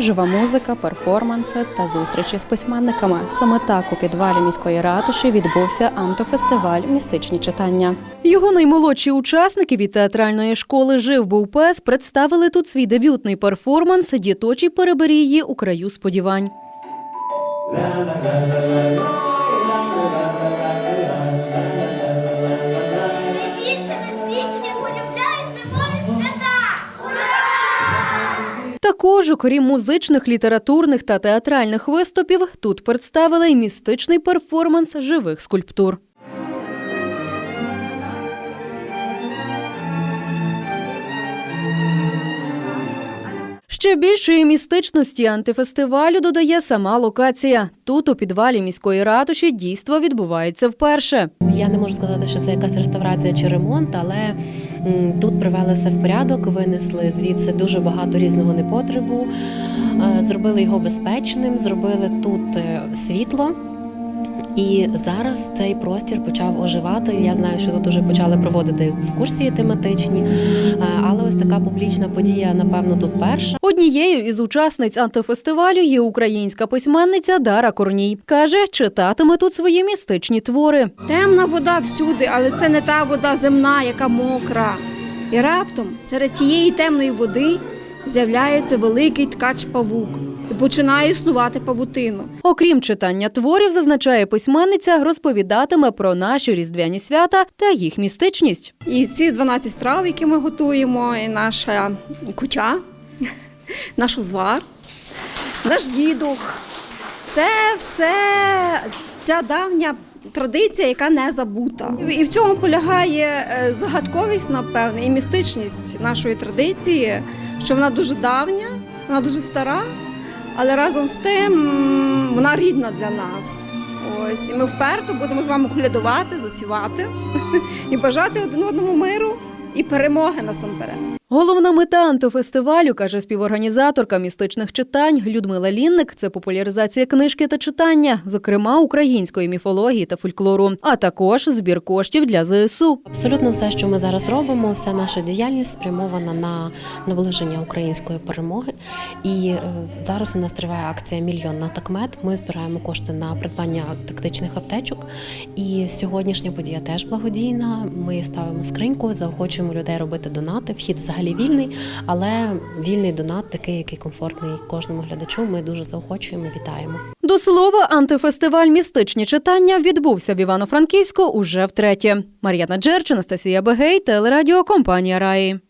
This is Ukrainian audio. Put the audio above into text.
жива музика, перформанси та зустрічі з письменниками. Саме так у підвалі міської ратуші відбувся антофестиваль Містичні читання. Його наймолодші учасники від театральної школи Жив був пес представили тут свій дебютний перформанс Діточі переберії у краю сподівань. Також, окрім музичних, літературних та театральних виступів, тут представили й містичний перформанс живих скульптур. Ще більшої містичності антифестивалю додає сама локація. Тут, у підвалі міської ратуші, дійство відбувається вперше. Я не можу сказати, що це якась реставрація чи ремонт, але тут привели все в порядок, винесли звідси дуже багато різного непотребу, е, зробили його безпечним, зробили тут е, світло. І зараз цей простір почав оживати. Я знаю, що тут вже почали проводити екскурсії тематичні, е, але ось така публічна подія, напевно, тут перша. Однією із учасниць антифестивалю є українська письменниця Дара Корній. Каже, читатиме тут свої містичні твори. Темна вода всюди, але це не та вода земна, яка мокра. І раптом серед тієї темної води з'являється великий ткач павук і починає існувати павутину. Окрім читання творів, зазначає письменниця, розповідатиме про наші різдвяні свята та їх містичність. І ці 12 страв, які ми готуємо, і наша кутя, наш узвар, наш дідух. Це все ця давня традиція, яка не забута. І в цьому полягає е, загадковість, напевне, і містичність нашої традиції, що вона дуже давня, вона дуже стара, але разом з тим вона рідна для нас. Ось і ми вперто будемо з вами колядувати, засівати і бажати один одному миру і перемоги насамперед. Головна мета антифестивалю, каже співорганізаторка містичних читань Людмила Лінник, це популяризація книжки та читання, зокрема української міфології та фольклору, а також збір коштів для ЗСУ. Абсолютно все, що ми зараз робимо, вся наша діяльність спрямована на наближення української перемоги. І е, зараз у нас триває акція Мільйон на такмет. Ми збираємо кошти на придбання тактичних аптечок. І сьогоднішня подія теж благодійна. Ми ставимо скриньку, заохочуємо людей робити донати. Вхід взагалі вільний, але вільний донат, такий, який комфортний кожному глядачу. Ми дуже заохочуємо, вітаємо. До слова, антифестиваль містичні читання відбувся в Івано-Франківську уже втретє. Мар'яна Джерч, Анастасія Бегей, телерадіокомпанія Раї.